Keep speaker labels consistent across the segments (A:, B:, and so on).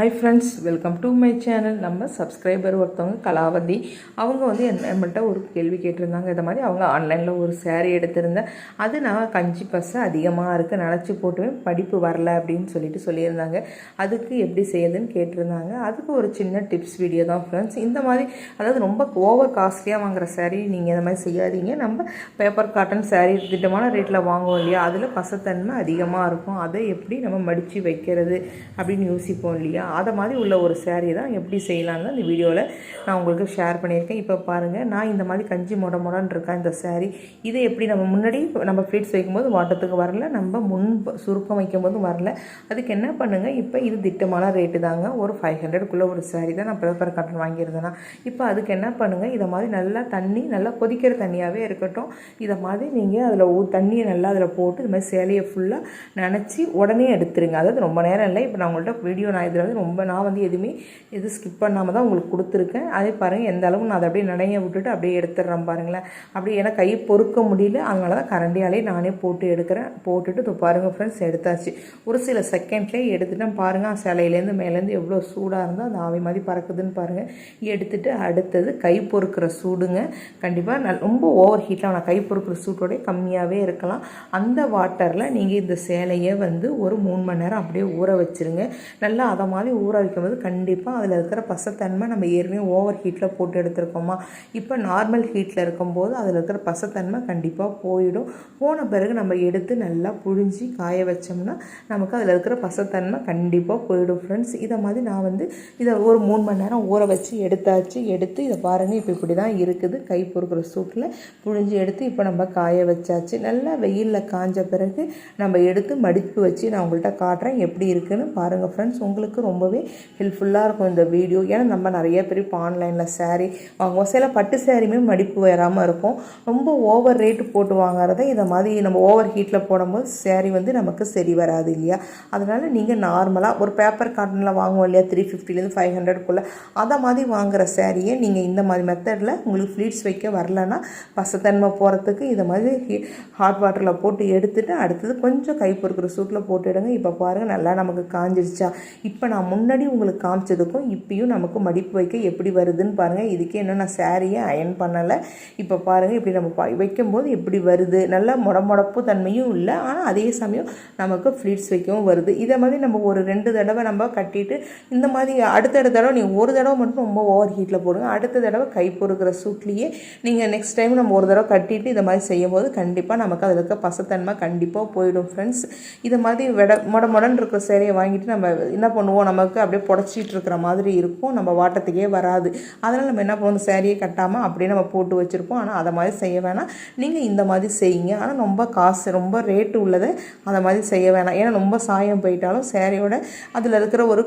A: Hi friends welcome to my channel நம்ம subscriber ஒருத்தவங்க கலாவதி அவங்க வந்து என்ன ஒரு கேள்வி கேட்டிருந்தாங்க. இந்த மாதிரி அவங்க ஆன்லைனில் ஒரு சேரீ எடுத்திருந்தேன். அது நான் கஞ்சி பசை அதிகமாக இருக்குது நினச்சி போட்டுவேன் படிப்பு வரல அப்படின்னு சொல்லிட்டு சொல்லியிருந்தாங்க. அதுக்கு எப்படி செய்யுதுன்னு கேட்டிருந்தாங்க. அதுக்கு ஒரு சின்ன டிப்ஸ் வீடியோ தான் ஃப்ரெண்ட்ஸ் இந்த மாதிரி அதாவது ரொம்ப ஓவர் காஸ்ட்லியாக வாங்குற சேரீ நீங்கள் இந்த மாதிரி செய்யாதீங்க. நம்ம பேப்பர் காட்டன் சேரீ திட்டமான ரேட்டில் வாங்குவோம் இல்லையா? அதில் பசத்தன்மை அதிகமாக இருக்கும். அதை எப்படி நம்ம மடித்து வைக்கிறது அப்படின்னு யோசிப்போம் இல்லையா? அதை மாதிரி உள்ள ஒரு சேரீ தான் எப்படி செய்யலான்னு இந்த வீடியோவில் நான் உங்களுக்கு ஷேர் பண்ணியிருக்கேன். இப்போ பாருங்கள் நான் இந்த மாதிரி கஞ்சி மொட மொடன்னு இருக்கேன் இந்த சேரீ இதை எப்படி நம்ம முன்னாடி நம்ம ஃப்ளீட்ஸ் வைக்கும்போது வாட்டத்துக்கு வரல நம்ம முன் சுருக்கம் வைக்கும்போது வரல. அதுக்கு என்ன பண்ணுங்கள் இப்போ இது திட்டமான ரேட்டு தாங்க. ஒரு ஃபைவ் ஹண்ட்ரடுக்குள்ளே ஒரு சேரீ தான் நான் பேப்பர் காட்டன் வாங்கியிருந்தேன்னா இப்போ அதுக்கு என்ன பண்ணுங்கள் இதை மாதிரி நல்லா தண்ணி நல்லா கொதிக்கிற தண்ணியாகவே இருக்கட்டும். இதை மாதிரி நீங்கள் அதில் ஊ தண்ணியை நல்லா அதில் போட்டு இது மாதிரி சேலையை ஃபுல்லாக நினச்சி உடனே எடுத்துருங்க. அதாவது ரொம்ப நேரம் இல்லை. இப்போ நான் உங்கள்கிட்ட வீடியோ நான் இதில் வந்து ரொம்ப நான் வந்து எதுவுமே எது ஸ்கிப் பண்ணாமல் தான் உங்களுக்கு கொடுத்துருக்கேன். அதே பாருங்கள் எந்த அளவு நான் அதை அப்படியே நடைய விட்டுட்டு அப்படியே எடுத்துடுறேன் பாருங்களேன். அப்படி ஏன்னா கை பொறுக்க முடியல அதனால தான் கரண்டியாலே நானே போட்டு எடுக்கிறேன். போட்டுட்டு இப்போ பாருங்கள் ஃப்ரெண்ட்ஸ் எடுத்தாச்சு. ஒரு சில செகண்ட்லேயே எடுத்துட்டேன் பாருங்கள் சிலையிலேருந்து மேலேருந்து எவ்வளோ சூடாக இருந்தால் அது ஆவி மாதிரி பறக்குதுன்னு பாருங்கள் எடுத்துட்டு அடுத்தது கை பொறுக்கிற சூடுங்க. கண்டிப்பாக நல் ரொம்ப ஓவர் ஹீட்டில் நான் கை பொறுக்கிற சூட்டோடய கம்மியாகவே இருக்கலாம். அந்த வாட்டரில் நீங்கள் இந்த சேலையை வந்து ஒரு மூணு மணி நேரம் அப்படியே ஊற வச்சுருங்க. நல்லா அதை மாதிரி ஊற வைக்கும்போது கண்டிப்பாக அதில் இருக்கிற பசத்தன்மை நம்ம ஏற்கனவே ஓவர் ஹீட்டில் போட்டு எடுத்துருக்கோமா? இப்போ நார்மல் ஹீட்டில் இருக்கும்போது அதில் இருக்கிற பசத்தன்மை கண்டிப்பாக போயிடும். போன பிறகு நம்ம எடுத்து நல்லா புழிஞ்சி காய வச்சோம்னா நமக்கு அதில் இருக்கிற பசத்தன்மை கண்டிப்பாக போயிடும் ஃப்ரெண்ட்ஸ் இதை மாதிரி நான் வந்து இதை ஒரு மூணு மணி நேரம் ஊற வச்சு எடுத்தாச்சு. எடுத்து இதை பாருங்கள் இப்போ இப்படி தான் இருக்குது. கை பொறுக்கிற சூட்டில் புழிஞ்சு எடுத்து இப்போ நம்ம காய வச்சாச்சு. நல்லா வெயிலில் காஞ்ச பிறகு நம்ம எடுத்து மடிப்பு வச்சு நான் உங்கள்கிட்ட காட்டுறேன். எப்படி இருக்குன்னு பாருங்கள் ஃப்ரெண்ட்ஸ் உங்களுக்கு ரொம்பவே ஹெல்ப்ஃபுல்லாக இருக்கும் இந்த வீடியோ ஏன்னா நம்ம நிறைய பேர் இப்போ ஆன்லைனில் சேரீ வாங்குவோம். சில பட்டு சாரியுமே மடிப்பு வராமல் இருக்கும். ரொம்ப ஓவர் ரேட்டு போட்டு வாங்குறத இதை மாதிரி நம்ம ஓவர் ஹீட்டில் போடும்போது சேரீ வந்து நமக்கு சரி வராது இல்லையா? அதனால் நீங்கள் நார்மலாக ஒரு பேப்பர் காட்டனில் வாங்குவோம் இல்லையா? த்ரீ ஃபிஃப்டிலேருந்து ஃபைவ் ஹண்ட்ரட்குள்ளே அதை மாதிரி வாங்குற சேரீயை நீங்கள் இந்த மாதிரி மெத்தடில் உங்களுக்கு ஃப்ளீட்ஸ் வைக்க வரலன்னா பசத்தன்மை போகிறதுக்கு இதை மாதிரி ஹாட் வாட்டரில் போட்டு எடுத்துகிட்டு அடுத்தது கொஞ்சம் கை பொறுக்கிற சூட்டில் போட்டுடுங்க இப்போ பாருங்கள் நல்லா நமக்கு காஞ்சிருச்சா? இப்போ நான் முன்னாடி உங்களுக்கு காமிச்சதுக்கும் இப்பயும் நமக்கு மடிப்பு வைக்க எப்படி வருதுன்னு பாருங்கள் இதுக்கே இன்னும் நான் சேரீயை அயன் பண்ணலை. இப்போ பாருங்கள் இப்படி நம்ம ப- வைக்கும்போது எப்படி வருது? நல்லா முடமுடப்பு தன்மையும் இல்லை. ஆனால் அதே சமயம் நமக்கு ஃப்ளீட்ஸ் வைக்கவும் வருது. இதை மாதிரி நம்ம ஒரு ரெண்டு தடவை நம்ம கட்டிட்டு இந்த மாதிரி அடுத்தடுத்த தடவை நீங்கள் ஒரு தடவை மட்டும் ரொம்ப ஓவர் ஹீட்டில் போடுங்க. அடுத்த தடவை கை பொறுக்கிற சூட்லேயே நீங்கள் நெக்ஸ்ட் டைம் நம்ம ஒரு தடவை கட்டிட்டு இதை மாதிரி செய்யும்போது கண்டிப்பாக நமக்கு அதில் இருக்க பசத்தன்மை கண்டிப்பாக போயிடும் ஃப்ரெண்ட்ஸ் இதை மாதிரி விட மொட மொடன்னு இருக்கிற சேரையை வாங்கிட்டு நம்ம என்ன பண்ணுவோம்? நமக்கு அப்படியே புடச்சிட்டு இருக்கிற மாதிரி இருக்கும். நம்ம வாட்டத்துக்கே வராது. அதனால் நம்ம என்ன பண்ணுவோம்? சேரீயை கட்டாமல் அப்படியே நம்ம போட்டு வச்சுருப்போம். ஆனால் அதை மாதிரி செய்ய வேணாம். நீங்கள் இந்த மாதிரி செய்யுங்க. ஆனால் ரொம்ப காசு ரொம்ப ரேட்டு உள்ளதை அதை மாதிரி செய்ய வேணாம். ஏன்னா ரொம்ப சாயம் போயிட்டாலும் சேரீயோட அதில் இருக்கிற ஒரு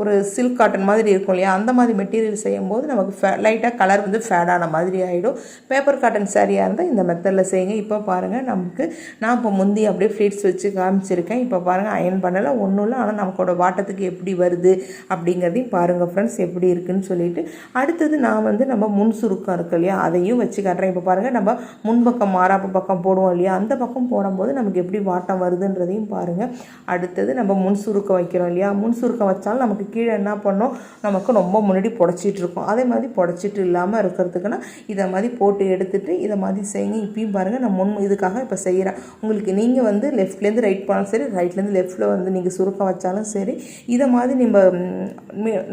A: ஒரு சில்க் காட்டன் மாதிரி இருக்கும் இல்லையா? அந்த மாதிரி மெட்டீரியல் செய்யும்போது நமக்கு ஃபே லைட்டாக கலர் வந்து ஃபேடான மாதிரி ஆகிடும் பேப்பர் காட்டன் சாரியாக இருந்தால் இந்த மெத்தடில் செய்யுங்க. இப்போ பாருங்கள் நமக்கு நான் இப்போ முந்தி அப்படியே ஃப்ளீட்ஸ் வச்சு காமிச்சிருக்கேன். இப்போ பாருங்கள் அயன் பண்ணலை ஒன்றும் இல்லை. ஆனால் நமக்கோட வாட்டத்துக்கு எப்படி வருது அப்படிங்கிறதையும் பாருங்கள் ஃப்ரெண்ட்ஸ் எப்படி இருக்குன்னு சொல்லிட்டு. அடுத்தது நான் வந்து நம்ம முன் சுருக்கம் இருக்கு இல்லையா? அதையும் வச்சு காட்டுறேன். இப்போ பாருங்கள் நம்ம முன்பக்கம் மாறாப்பு பக்கம் போடுவோம் இல்லையா? அந்த பக்கம் போடும்போது நமக்கு எப்படி வாட்டம் வருதுன்றதையும் பாருங்கள் அடுத்தது நம்ம முன் சுருக்கம் வைக்கிறோம் இல்லையா? முன் சுருக்கம் வச்சாலும் நமக்கு கீழே என்ன பண்ணோம்? நமக்கு ரொம்ப முன்னாடி புடச்சிட்டு இருக்கும். அதே மாதிரி புடச்சிட்டு இல்லாமல் இருக்கிறதுக்குன்னா இதை மாதிரி போட்டு எடுத்துட்டு இதை மாதிரி செய்யுங்க. இப்பயும் பாருங்கள் நான் முன் இதுக்காக இப்போ செய்கிறேன் உங்களுக்கு நீங்கள் வந்து லெஃப்ட்லேருந்து ரைட் போனாலும் சரி ரைட்லேருந்து லெஃப்ட்டில் வந்து நீங்கள் சுருக்கம் வச்சாலும் சரி இதை மாதிரி நம்ம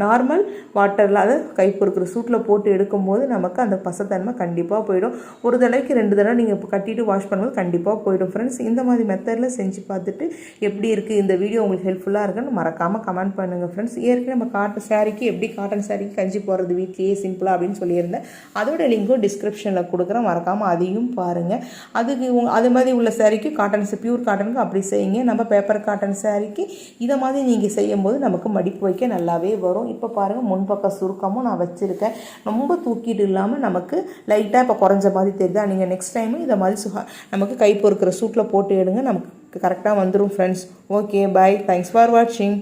A: நார்மல் வாட்டரில் அதை கை பொறுக்கிற சூட்டில் போட்டு எடுக்கும்போது நமக்கு அந்த பசத்தன்மை கண்டிப்பாக போயிடும். ஒரு தடவைக்கு ரெண்டு தடவை நீங்கள் இப்போ கட்டிட்டு வாஷ் பண்ணும்போது கண்டிப்பாக போயிடும். ஃப்ரெண்ட்ஸ் இந்த மாதிரி மெத்தடில் செஞ்சு பார்த்துட்டு எப்படி இருக்குது இந்த வீடியோ உங்களுக்கு ஹெல்ப்ஃபுல்லாக இருக்குன்னு மறக்காமல் கமெண்ட் பண்ணுங்கள் ஃப்ரெண்ட்ஸ் ஏற்கனவே நம்ம காட்டன் சாரீக்கு எப்படி காட்டன் சாரீக்கு கஞ்சி போடுறது வீட்லேயே சிம்பிளாக அப்படின்னு சொல்லியிருந்தேன். அதோட லிங்க்கும் டிஸ்கிரிப்ஷனில் கொடுக்குறேன். மறக்காமல் அதையும் பாருங்கள் அதுக்கு அது மாதிரி உள்ள சாரீக்கு காட்டன் பியூர் காட்டனுக்கு அப்படி செய்யுங்க. நம்ம பேப்பர் காட்டன் சாரீக்கு இதை மாதிரி நீங்கள் செய்யும்போது நமக்கு மடிப்பு வைக்க நல்லாவே வரும். இப்போ பாருங்கள் முன்பக்க சுருக்கமும் நான் வச்சுருக்கேன். ரொம்ப தூக்கிட்டு இல்லாமல் நமக்கு லைட்டாக இப்போ குறைஞ்ச மாதிரி தெரியுதா? நீங்கள் நெக்ஸ்ட் டைமு இதை மாதிரி சுகா நமக்கு கை பொறுக்கிற சூட்டில் போட்டு எடுங்க. நமக்கு கரெக்டாக வந்துடும் friends okay bye thanks for வாட்சிங்